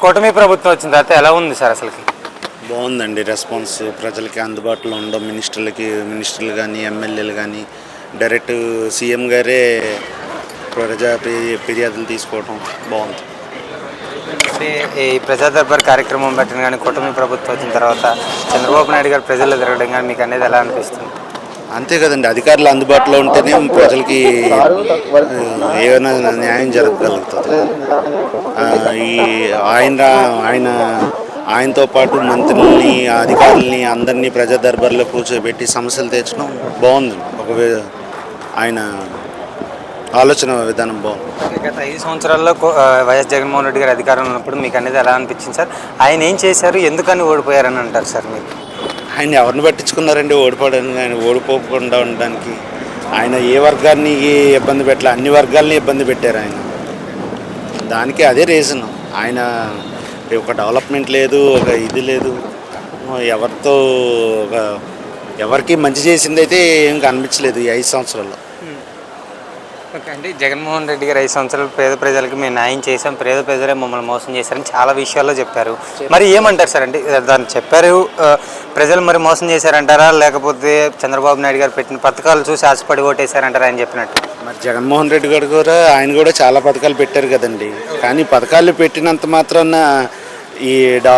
కూటమి ప్రభుత్వం వచ్చిన తర్వాత ఎలా ఉంది సార్ అసలుకి? బాగుందండి రెస్పాన్స్. ప్రజలకి అందుబాటులో ఉండడం మినిస్టర్లకి మినిస్టర్లు కానీ ఎమ్మెల్యేలు కానీ డైరెక్ట్ సీఎం గారే ప్రజా ఫిర్యాదులు తీసుకోవడం బాగుంది. అంటే ఈ ప్రజా దర్బార్ కార్యక్రమం పెట్టిన కానీ కూటమి ప్రభుత్వం వచ్చిన తర్వాత చంద్రబాబు నాయుడు గారు ప్రజల్లో తిరగడం కానీ మీకు అనేది ఎలా అనిపిస్తుంది? అంతే కదండి అధికారులు అందుబాటులో ఉంటేనే ప్రజలకి ఏమైనా న్యాయం జరగగలుగుతుంది. ఈ ఆయన ఆయన ఆయనతో పాటు మంత్రుల్ని అధికారుల్ని అందరినీ ప్రజా దర్బార్లో కూర్చోబెట్టి సమస్యలు తెచ్చడం బాగుంది. ఒక ఆయన ఆలోచన విధానం బాగుంది. గత ఐదు సంవత్సరాల్లో వైఎస్ జగన్మోహన్ రెడ్డి గారు అధికారంలో ఉన్నప్పుడు మీకు అనేది ఎలా అనిపించింది సార్? ఆయన ఏం చేశారు? ఎందుకని ఓడిపోయారని అంటారు సార్ మీరు? ఆయన ఎవరిని పట్టించుకున్నారండి ఓడిపోవడానికి? ఆయన ఓడిపోకుండా ఉండడానికి. ఆయన ఏ వర్గాన్ని ఇబ్బంది పెట్టలే అన్ని వర్గాల్ని ఇబ్బంది పెట్టారు ఆయన. దానికి అదే రీజన్ ఆయన ఒక డెవలప్మెంట్ లేదు ఒక ఇది లేదు. ఎవరితో ఒక ఎవరికి మంచి చేసింది అయితే ఏం కనిపించలేదు ఈ ఐదు సంవత్సరాల్లో. ఓకే అండి. జగన్మోహన్ రెడ్డి గారు ఐదు సంవత్సరాలు పేద ప్రజలకు మేము న్యాయం చేశాం. పేద ప్రజలే మమ్మల్ని మోసం చేశారని చాలా విషయాల్లో చెప్పారు. మరి ఏమంటారు సార్ అంటే దాన్ని చెప్పారు ప్రజలు మరి మోసం చేశారంటారా? లేకపోతే చంద్రబాబు నాయుడు గారు పెట్టిన పథకాలు చూసి ఆశపడి ఓటేశారంటారా అని చెప్పినట్టు? మరి జగన్మోహన్ రెడ్డి గారు కూడా ఆయన కూడా చాలా పథకాలు పెట్టారు కదండి. కానీ పథకాలు పెట్టినంత మాత్రాన ఈ డా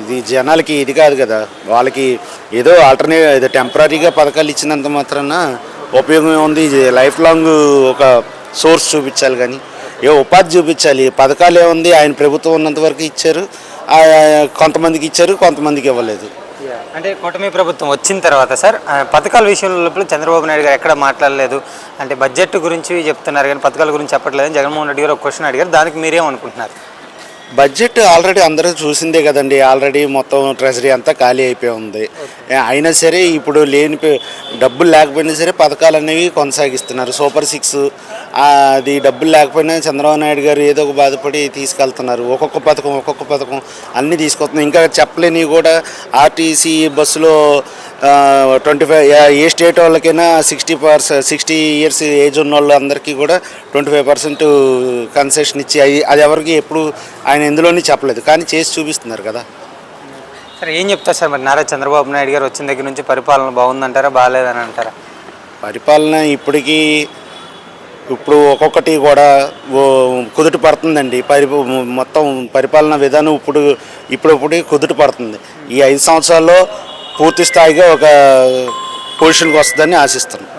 ఇది జనాలకి ఇది కాదు కదా. వాళ్ళకి ఏదో ఆల్టర్నే ఏదో టెంపరీగా పథకాలు ఇచ్చినంత మాత్రాన ఉపయోగమే ఉంది. ఇది లైఫ్ లాంగ్ ఒక సోర్స్ చూపించాలి కానీ ఏ ఉపాధి చూపించాలి. పథకాలు ఏముంది? ఆయన ప్రభుత్వం ఉన్నంత వరకు ఇచ్చారు. కొంతమందికి ఇచ్చారు కొంతమందికి ఇవ్వలేదు. అంటే కూటమి ప్రభుత్వం వచ్చిన తర్వాత సార్ ఆ, పథకాల విషయంలో లోపల చంద్రబాబు నాయుడు గారు ఎక్కడ మాట్లాడలేదు. అంటే బడ్జెట్ గురించి చెప్తున్నారు కానీ పథకాల గురించి చెప్పట్లేదు జగన్మోహన్ రెడ్డి గారు ఒక క్వశ్చన్ అడిగారు. దానికి మీరేమనుకుంటున్నారు బడ్జెట్ ఆల్రెడీ అందరూ చూసిందే కదండి. ఆల్రెడీ మొత్తం ట్రెజరీ అంతా ఖాళీ అయిపోయి ఉంది. అయినా సరే ఇప్పుడు లేని పే- డబ్బులు లేకపోయినా సరే పథకాలు అనేవి కొనసాగిస్తున్నారు. సూపర్ సిక్స్ అది డబ్బులు లేకపోయినా చంద్రబాబు నాయుడు గారు ఏదో ఒక బాధపడి తీసుకెళ్తున్నారు. ఒక్కొక్క పథకం ఒక్కొక్క పథకం అన్నీ తీసుకొస్తున్నారు ఇంకా చెప్పలేనివి కూడా ఆర్టీసీ బస్సులో ట్వంటీ ఫైవ్ ఏ స్టేట్ వాళ్ళకైనా sixty percent sixty years age ఉన్న వాళ్ళు అందరికీ కూడా ట్వంటీ ఫైవ్ పర్సెంట్ కన్సెషన్ ఇచ్చి అవి అది ఎవరికి ఎప్పుడు ఆయన ఎందులోని చెప్పలేదు. కానీ చేసి చూపిస్తున్నారు కదా. సార్ ఏం చెప్తారు సార్ మరి? నారా చంద్రబాబు నాయుడు గారు వచ్చిన దగ్గర నుంచి పరిపాలన బాగుందంటారా బాగాలేదని అంటారా? పరిపాలన ఇప్పటికీ ఇప్పుడు ఒక్కొక్కటి కూడా కుదుట పడుతుందండి. పరి మొత్తం పరిపాలన విధానం ఇప్పుడు ఇప్పుడిప్పుడు కుదుట పడుతుంది. ఈ ఐదు సంవత్సరాల్లో పూర్తి స్థాయిగా ఒక పొజిషన్కి వస్తుందని ఆశిస్తున్నాం.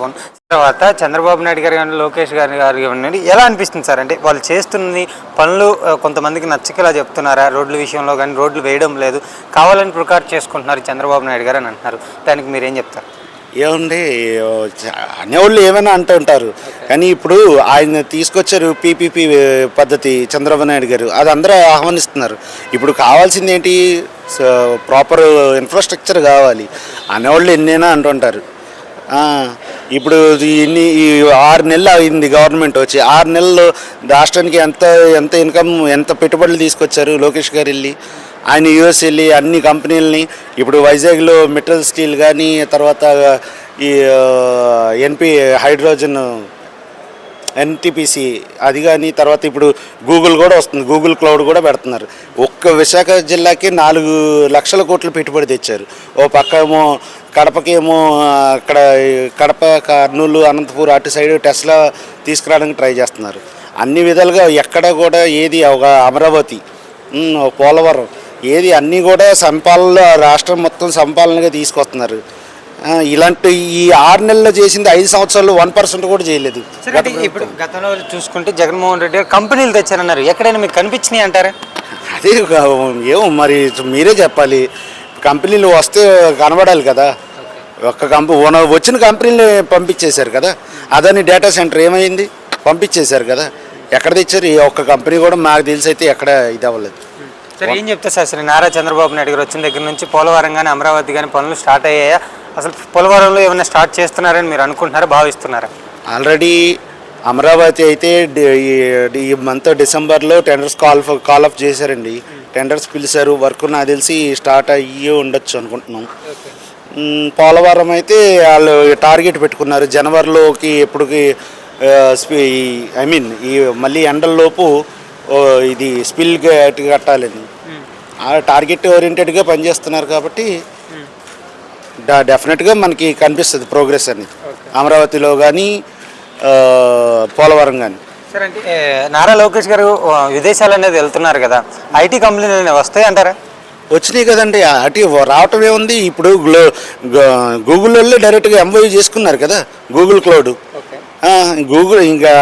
ఫోన్. తర్వాత చంద్రబాబు నాయుడు గారు కానీ లోకేష్ గారి గారు కానీ ఎలా అనిపిస్తుంది సార్? అంటే వాళ్ళు చేస్తున్నది పనులు కొంతమందికి నచ్చకేలా చెప్తున్నారా? రోడ్ల విషయంలో కానీ రోడ్లు వేయడం లేదు. కావాలని ప్రకారం చేసుకుంటున్నారు చంద్రబాబు నాయుడు గారు అని అంటున్నారు. దానికి మీరేం చెప్తారు? ఏముంది అనేవాళ్ళు ఏమైనా అంటుంటారు కానీ ఇప్పుడు ఆయన తీసుకొచ్చారు పీపీపీ పద్ధతి చంద్రబాబు నాయుడు గారు. అది అందరూ ఆహ్వానిస్తున్నారు. ఇప్పుడు కావాల్సింది ఏంటి? ప్రాపర్ ఇన్ఫ్రాస్ట్రక్చర్ కావాలి. అనేవాళ్ళు ఎన్నైనా అంటుంటారు ఇప్పుడు ఇన్ని ఈ ఆరు నెలలు అయింది గవర్నమెంట్ వచ్చి. ఆరు నెలలు రాష్ట్రానికి ఎంత ఎంత ఇన్కమ్ ఎంత పెట్టుబడులు తీసుకొచ్చారు లోకేష్ గారు వెళ్ళి? ఆయన యూఎస్ వెళ్ళి అన్ని కంపెనీలని ఇప్పుడు వైజాగ్లో మెటల్ స్టీల్ కానీ తర్వాత ఈ ఎన్పి హైడ్రోజన్ ఎన్టీపీసీ అది కానీ తర్వాత ఇప్పుడు గూగుల్ కూడా వస్తుంది. గూగుల్ క్లౌడ్ కూడా పెడుతున్నారు. ఒక్క విశాఖ జిల్లాకి నాలుగు లక్షల కోట్లు పెట్టుబడి తెచ్చారు. ఓ పక్క ఏమో కడపకేమో అక్కడ కడప కర్నూలు అనంతపూర్ అటు సైడ్ టెస్లా తీసుకురావడానికి ట్రై చేస్తున్నారు. అన్ని విధాలుగా ఎక్కడ కూడా ఏది ఒక అమరావతి పోలవరం ఏది అన్నీ కూడా సంపాలన రాష్ట్రం మొత్తం సంపాలనగా తీసుకొస్తున్నారు. ఇలాంటి ఈ ఆరు నెలల్లో చేసింది ఐదు సంవత్సరాలు వన్ పర్సెంట్ కూడా చేయలేదు. ఇప్పుడు గతంలో చూసుకుంటే జగన్మోహన్ రెడ్డి కంపెనీలు తెచ్చారన్నారు. ఎక్కడైనా మీకు కనిపించినాయి అంటారా? అదే ఏమో మరి మీరే చెప్పాలి. కంపెనీలు వస్తే కనబడాలి కదా. ఒక్క కంపెనీ వచ్చిన కంపెనీని పంపించేశారు కదా. అదని డేటా సెంటర్ ఏమైంది? పంపించేశారు కదా. ఎక్కడ తెచ్చారు? ఈ ఒక్క కంపెనీ కూడా మాకు తెలిసి అయితే ఎక్కడ ఇది అవ్వలేదు. సరే ఏం చెప్తా సార్? సరే నారా చంద్రబాబు నాయుడు గారు వచ్చిన దగ్గర నుంచి పోలవరం కానీ అమరావతి కానీ పనులు స్టార్ట్ అయ్యాయా? అసలు పోలవరంలో ఏమైనా స్టార్ట్ చేస్తున్నారని మీరు అనుకుంటున్నారా భావిస్తున్నారా? ఆల్రెడీ అమరావతి అయితే ఈ- మంత్ డిసెంబర్లో టెండర్స్ కాల్ కాల్ ఆఫ్ చేశారండి. టెండర్స్ పిలిచారు వర్క్ నాకు తెలిసి స్టార్ట్ అయ్యి ఉండొచ్చు అనుకుంటున్నాం. పోలవరం అయితే వాళ్ళు టార్గెట్ పెట్టుకున్నారు. జనవరిలోకి ఎప్పటికి ఐ మీన్ ఈ మళ్ళీ ఎండల్లోపు ఇది స్పిల్ కట్టాలని ఆ టార్గెట్ ఓరియంటెడ్గా పనిచేస్తున్నారు కాబట్టి డెఫినెట్గా మనకి కనిపిస్తుంది ప్రోగ్రెస్ అనేది. అమరావతిలో కానీ పోలవరం కానీ సార్ అంటే నారా లోకేష్ గారు విదేశాలు అనేది వెళ్తున్నారు కదా ఐటీ కంపెనీలు అనేవి వస్తాయి అంటారా? వచ్చినాయి కదండి అటు రావటం ఏముంది? ఇప్పుడు గ్లో గూగుల్ వాళ్ళే డైరెక్ట్గా ఎంఓయూ చేసుకున్నారు కదా గూగుల్ క్లౌడ్. గూగుల్ ఇంకా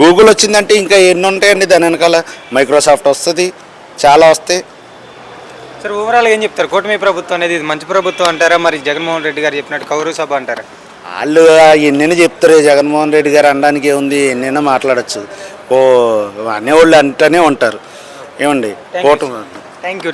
గూగుల్ వచ్చిందంటే ఇంకా ఎన్ని ఉంటాయండి దాని వెనకాల? మైక్రోసాఫ్ట్ వస్తుంది చాలా వస్తాయి. సార్ ఓవరాల్ ఏం చెప్తారు? కూటమి ప్రభుత్వం అనేది ఇది మంచి ప్రభుత్వం అంటారా? మరి జగన్మోహన్ రెడ్డి గారు చెప్పినట్టు కౌరవ సభ అంటారా? వాళ్ళు ఎన్నైనా చెప్తారు జగన్మోహన్ రెడ్డి గారు అనడానికి ఏముంది ఎన్నైనా మాట్లాడచ్చు. ఓ అనేవాళ్ళు అంటూనే ఉంటారు. ఏమండి? కూటమి. Thank you